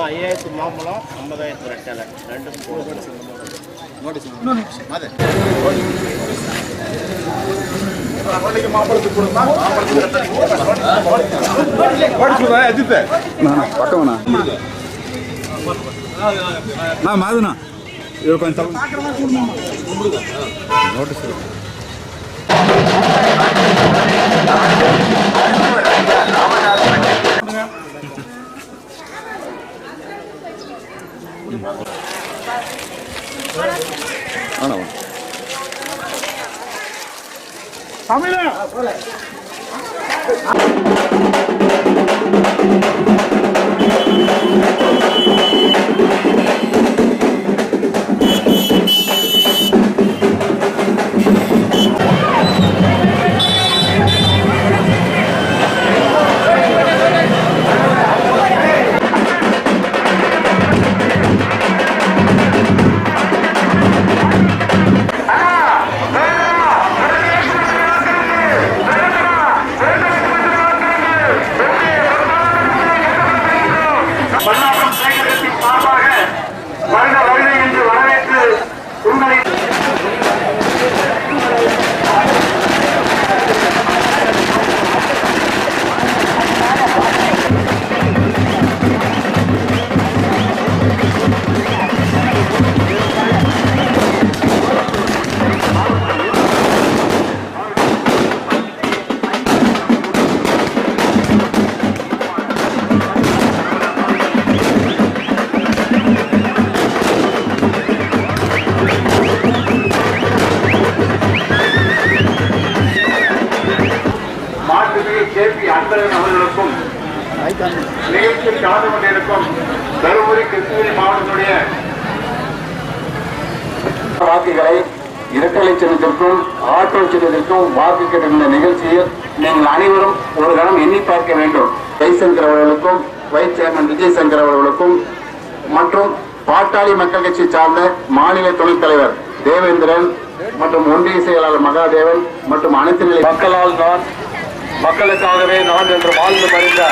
ஐயாயிரத்து மாம்பழம் ஐம்பதாயிரத்து ரெட்டலை ரெண்டும் பக்கம்ண்ணா நான் மாதுண்ணா இது கொஞ்சம் நோட்டீஸ் ஆனா தமிழ் நிகழ்ச்சியில் கலந்து கொண்டிருக்கும் தருமபுரி கிருஷ்ணகிரி மாவட்டத்துடைய வாக்குகளை இரட்டலை சின்னத்திற்கும் ஆட்டோ சின்னத்திற்கும் வாக்கு கேட்ட நிகழ்ச்சியில் நீங்கள் அனைவரும் ஒரு கணம் எண்ணி பார்க்க வேண்டும். ஜெய்சங்கர் அவர்களுக்கும் வைஸ் சேர்மன் விஜய் சங்கர் அவர்களுக்கும் மற்றும் பாட்டாளி மக்கள் கட்சி சார்ந்த மாநில துணைத் தலைவர் தேவேந்திரன் மற்றும் ஒன்றிய செயலாளர் மகாதேவன் மற்றும் அனைத்து மக்களால் நான் மக்களுக்காகவே நான் என்று வாழ்ந்து மறைந்த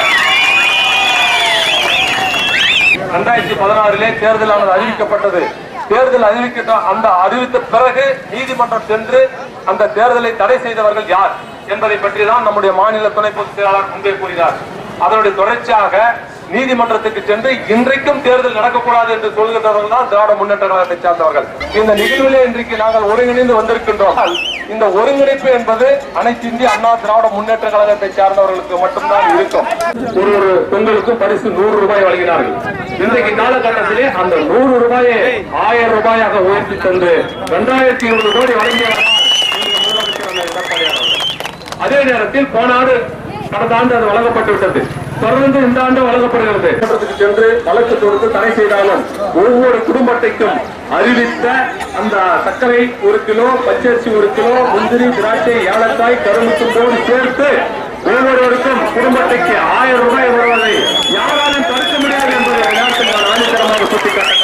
ரெண்டாயிரத்தி பதினாறிலே தேர்தலானது அறிவிக்கப்பட்டது. தேர்தல் அறிவிக்க அந்த அறிவித்த பிறகு நீதிமன்றம் சென்று அந்த தேர்தலை தடை செய்தவர்கள் யார் என்பதை பற்றி தான் நம்முடைய மாநில துணை பொதுச் செயலாளர் முன்பே கூறினார். அதனுடைய தொடர்ச்சியாக நீதிமன்றத்துக்கு சென்று இன்றைக்கும் தேர்தல் நடக்கக்கூடாது என்று சொல்கின்றவர்கள் தான் திராவிட முன்னேற்ற கழகத்தை சார்ந்தவர்கள். இந்த நிகழ்விலே இன்றைக்கு நாங்கள் ஒருங்கிணைந்து வந்திருக்கின்றோம். இந்த ஒருங்கிணைப்பு என்பது அனைத்து இந்திய அண்ணா திராவிட முன்னேற்ற கழகத்தை சார்ந்தவர்களுக்கு மட்டும்தான் இருக்கும். ஒரு ஒரு பெண்களுக்கும் பரிசு நூறு ரூபாய் வழங்கினார்கள். இன்றைக்கு காலகட்டத்திலே அந்த நூறு ரூபாயை ஆயிரம் ரூபாயாக உயர்த்தி தந்து இரண்டாயிரத்தி இருபது கோடி வழங்கியவர் அதே நேரத்தில் போனாடு கடந்த ஆண்டு அது வழங்கப்பட்டு விட்டது. தொடர்ந்து இந்த ஆண்டு வழங்கப்படுகிறது. சென்று வழக்கு தொடுத்து தடை செய்தாலும் ஒவ்வொரு குடும்பத்தைக்கும் அறிவித்த அந்த சர்க்கரை ஒரு கிலோ பச்சரிசி ஒரு கிலோ முந்திரி திராட்சை ஏலக்காய் கரும்பு துண்டோடு சேர்த்து ஒவ்வொருவருக்கும் குடும்பத்தைக்கு ஆயிரம் ரூபாய் வருவதை யாராலும் தடுக்க முடியாது என்பதை நேரத்தில் நான் ஆணித்தரமாக சுட்டிக்காட்ட